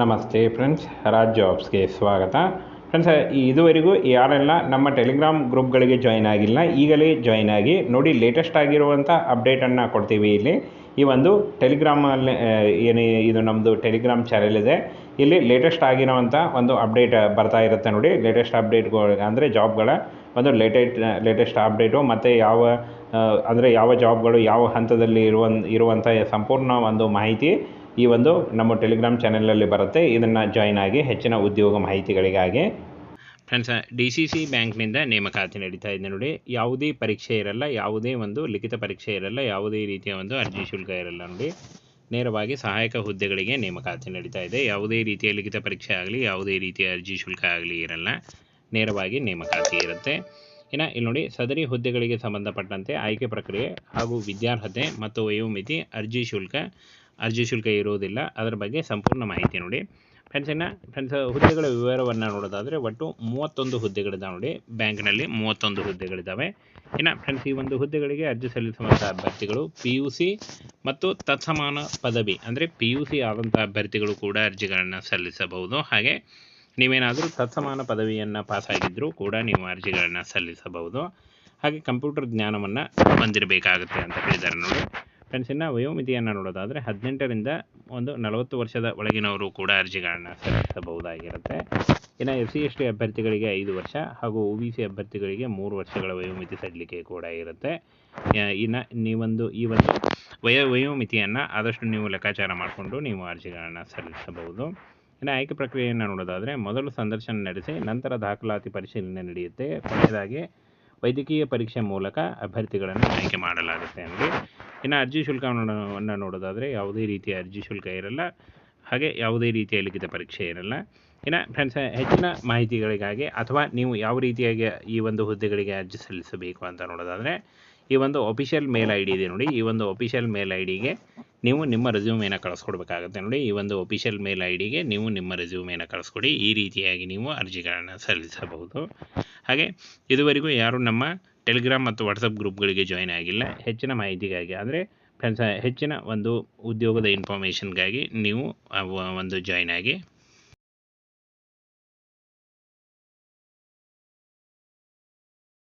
ನಮಸ್ತೆ ಫ್ರೆಂಡ್ಸ್ ರಾಜ್ ಜಾಬ್ಸ್ಗೆ ಸ್ವಾಗತ. ಫ್ರೆಂಡ್ಸ್, ಇದುವರೆಗೂ ಯಾರೆಲ್ಲ ನಮ್ಮ ಟೆಲಿಗ್ರಾಮ್ ಗ್ರೂಪ್ಗಳಿಗೆ ಜಾಯ್ನ್ ಆಗಿಲ್ಲ, ಈಗಲೇ ಜಾಯ್ನ್ ಆಗಿ ನೋಡಿ ಲೇಟೆಸ್ಟ್ ಆಗಿರುವಂಥ ಅಪ್ಡೇಟನ್ನು ಕೊಡ್ತೀವಿ ಇಲ್ಲಿ. ಈ ಒಂದು ಟೆಲಿಗ್ರಾಮಲ್ಲಿ ಏನು ಇದು ನಮ್ಮದು ಟೆಲಿಗ್ರಾಮ್ ಚಾನೆಲ್ ಇದೆ. ಇಲ್ಲಿ ಲೇಟೆಸ್ಟ್ ಆಗಿರುವಂಥ ಒಂದು ಅಪ್ಡೇಟ್ ಬರ್ತಾ ಇರುತ್ತೆ ನೋಡಿ. ಲೇಟೆಸ್ಟ್ ಅಪ್ಡೇಟ್ಗಳು ಅಂದರೆ ಜಾಬ್ಗಳ ಒಂದು ಲೇಟೆಸ್ಟ್ ಲೇಟೆಸ್ಟ್ ಅಪ್ಡೇಟು ಮತ್ತು ಯಾವ ಅಂದರೆ ಯಾವ ಜಾಬ್ಗಳು ಯಾವ ಹಂತದಲ್ಲಿ ಇರುವ ಇರುವಂಥ ಸಂಪೂರ್ಣ ಒಂದು ಮಾಹಿತಿ ಈ ಒಂದು ನಮ್ಮ ಟೆಲಿಗ್ರಾಮ್ ಚಾನೆಲಲ್ಲಿ ಬರುತ್ತೆ. ಇದನ್ನು ಜಾಯ್ನ್ ಆಗಿ ಹೆಚ್ಚಿನ ಉದ್ಯೋಗ ಮಾಹಿತಿಗಳಿಗಾಗಿ. ಫ್ರೆಂಡ್ಸ್ ಡಿ ಸಿ ಸಿ ಬ್ಯಾಂಕ್ನಿಂದ ನೇಮಕಾತಿ ನಡೀತಾ ಇದೆ ನೋಡಿ. ಯಾವುದೇ ಪರೀಕ್ಷೆ ಇರಲ್ಲ, ಯಾವುದೇ ಒಂದು ಲಿಖಿತ ಪರೀಕ್ಷೆ ಇರಲ್ಲ, ಯಾವುದೇ ರೀತಿಯ ಒಂದು ಅರ್ಜಿ ಶುಲ್ಕ ಇರಲ್ಲ ನೋಡಿ. ನೇರವಾಗಿ ಸಹಾಯಕ ಹುದ್ದೆಗಳಿಗೆ ನೇಮಕಾತಿ ನಡೀತಾ ಇದೆ. ಯಾವುದೇ ರೀತಿಯ ಲಿಖಿತ ಪರೀಕ್ಷೆ ಆಗಲಿ, ಯಾವುದೇ ರೀತಿಯ ಅರ್ಜಿ ಶುಲ್ಕ ಆಗಲಿ ಇರಲ್ಲ. ನೇರವಾಗಿ ನೇಮಕಾತಿ ಇರುತ್ತೆ. ಇನ್ನು ಇಲ್ಲಿ ನೋಡಿ, ಸದರಿ ಹುದ್ದೆಗಳಿಗೆ ಸಂಬಂಧಪಟ್ಟಂತೆ ಆಯ್ಕೆ ಪ್ರಕ್ರಿಯೆ ಹಾಗೂ ವಿದ್ಯಾರ್ಹತೆ ಮತ್ತು ವಯೋಮಿತಿ, ಅರ್ಜಿ ಶುಲ್ಕ ಅರ್ಜಿ ಶುಲ್ಕ ಇರುವುದಿಲ್ಲ. ಅದರ ಬಗ್ಗೆ ಸಂಪೂರ್ಣ ಮಾಹಿತಿ ನೋಡಿ. ಫ್ರೆಂಡ್ಸ್ ಇನ್ನು ಫ್ರೆಂಡ್ಸ್ ಹುದ್ದೆಗಳ ವಿವರವನ್ನು ನೋಡೋದಾದರೆ ಒಟ್ಟು ಮೂವತ್ತೊಂದು ಹುದ್ದೆಗಳಿದ್ದಾವೆ ನೋಡಿ. ಬ್ಯಾಂಕ್ನಲ್ಲಿ ಮೂವತ್ತೊಂದು ಹುದ್ದೆಗಳಿದ್ದಾವೆ. ಇನ್ನು ಫ್ರೆಂಡ್ಸ್ ಈ ಒಂದು ಹುದ್ದೆಗಳಿಗೆ ಅರ್ಜಿ ಸಲ್ಲಿಸುವಂಥ ಅಭ್ಯರ್ಥಿಗಳು ಪಿ ಯು ಸಿ ಮತ್ತು ತತ್ಸಮಾನ ಪದವಿ, ಅಂದರೆ ಪಿ ಯು ಸಿ ಆದಂಥ ಅಭ್ಯರ್ಥಿಗಳು ಕೂಡ ಅರ್ಜಿಗಳನ್ನು ಸಲ್ಲಿಸಬಹುದು. ಹಾಗೆ ನೀವೇನಾದರೂ ತತ್ಸಮಾನ ಪದವಿಯನ್ನು ಪಾಸಾಗಿದ್ದರೂ ಕೂಡ ನೀವು ಅರ್ಜಿಗಳನ್ನು ಸಲ್ಲಿಸಬಹುದು. ಹಾಗೆ ಕಂಪ್ಯೂಟರ್ ಜ್ಞಾನವನ್ನು ಹೊಂದಿರಬೇಕಾಗುತ್ತೆ ಅಂತ ಹೇಳಿದ್ದಾರೆ ನೋಡಿ. ಫ್ರೆಂಡ್ಸ್ ಇನ್ನು ವಯೋಮಿತಿಯನ್ನು ನೋಡೋದಾದರೆ ಹದಿನೆಂಟರಿಂದ ಒಂದು ನಲವತ್ತು ವರ್ಷದ ಒಳಗಿನವರು ಕೂಡ ಅರ್ಜಿಗಳನ್ನು ಸಲ್ಲಿಸಬಹುದಾಗಿರುತ್ತೆ. ಇನ್ನು ಎಸ್ ಸಿ ಎಸ್ ಟಿ ಅಭ್ಯರ್ಥಿಗಳಿಗೆ ಐದು ವರ್ಷ ಹಾಗೂ ಒ ಬಿ ಸಿ ಅಭ್ಯರ್ಥಿಗಳಿಗೆ ಮೂರು ವರ್ಷಗಳ ವಯೋಮಿತಿ ಸಡಿಲಿಕೆ ಕೂಡ ಇರುತ್ತೆ. ಇನ್ನು ನೀವೊಂದು, ಈ ಒಂದು ವಯೋ, ವಯೋಮಿತಿಯನ್ನು ಆದಷ್ಟು ನೀವು ಲೆಕ್ಕಾಚಾರ ಮಾಡಿಕೊಂಡು ನೀವು ಅರ್ಜಿಗಳನ್ನು ಸಲ್ಲಿಸಬಹುದು. ಇನ್ನು ಆಯ್ಕೆ ಪ್ರಕ್ರಿಯೆಯನ್ನು ನೋಡೋದಾದರೆ ಮೊದಲು ಸಂದರ್ಶನ ನಡೆಸಿ ನಂತರ ದಾಖಲಾತಿ ಪರಿಶೀಲನೆ ನಡೆಯುತ್ತೆ. ಕೊನೆಯದಾಗಿ ವೈದ್ಯಕೀಯ ಪರೀಕ್ಷೆ ಮೂಲಕ ಅಭ್ಯರ್ಥಿಗಳನ್ನು ಆಯ್ಕೆ ಮಾಡಲಾಗುತ್ತೆ ಅಂದರೆ ಇನ್ನು ಅರ್ಜಿ ಶುಲ್ಕವನ್ನು ನೋಡೋದಾದರೆ ಯಾವುದೇ ರೀತಿಯ ಅರ್ಜಿ ಶುಲ್ಕ ಇರಲ್ಲ. ಹಾಗೆ ಯಾವುದೇ ರೀತಿಯ ಲಿಖಿತ ಪರೀಕ್ಷೆ ಇರಲ್ಲ. ಇನ್ನು ಫ್ರೆಂಡ್ಸ್, ಹೆಚ್ಚಿನ ಮಾಹಿತಿಗಳಿಗಾಗಿ ಅಥವಾ ನೀವು ಯಾವ ರೀತಿಯಾಗಿ ಈ ಒಂದು ಹುದ್ದೆಗಳಿಗೆ ಅರ್ಜಿ ಸಲ್ಲಿಸಬೇಕು ಅಂತ ನೋಡೋದಾದರೆ ಈ ಒಂದು ಒಫಿಷಿಯಲ್ ಮೇಲ್ ಐ ಡಿ ಇದೆ ನೋಡಿ. ಈ ಒಂದು ಒಫಿಷಿಯಲ್ ಮೇಲ್ ಐ ಡಿಗೆ ನೀವು ನಿಮ್ಮ ರೆಸ್ಯೂಮೇನ ಕಳಿಸ್ಕೊಡ್ಬೇಕಾಗುತ್ತೆ ನೋಡಿ. ಈ ಒಂದು ಒಫಿಷಿಯಲ್ ಮೇಲ್ ಐ ಡಿಗೆ ನೀವು ನಿಮ್ಮ ರೆಸ್ಯೂಮೇನ ಕಳಿಸ್ಕೊಡಿ. ಈ ರೀತಿಯಾಗಿ ನೀವು ಅರ್ಜಿಗಳನ್ನು ಸಲ್ಲಿಸಬಹುದು. ಹಾಗೆ ಇದುವರೆಗೂ ಯಾರು ನಮ್ಮ ಟೆಲಿಗ್ರಾಮ್ ಮತ್ತು ವಾಟ್ಸಪ್ ಗ್ರೂಪ್ಗಳಿಗೆ ಜಾಯ್ನ್ ಆಗಿಲ್ಲ. ಹೆಚ್ಚಿನ ಮಾಹಿತಿಗಾಗಿ ಅಂದರೆ ಹೆಚ್ಚಿನ ಒಂದು ಉದ್ಯೋಗದ ಇನ್ಫಾರ್ಮೇಷನ್ಗಾಗಿ ನೀವು ಒಂದು ಜಾಯ್ನ್ ಆಗಿ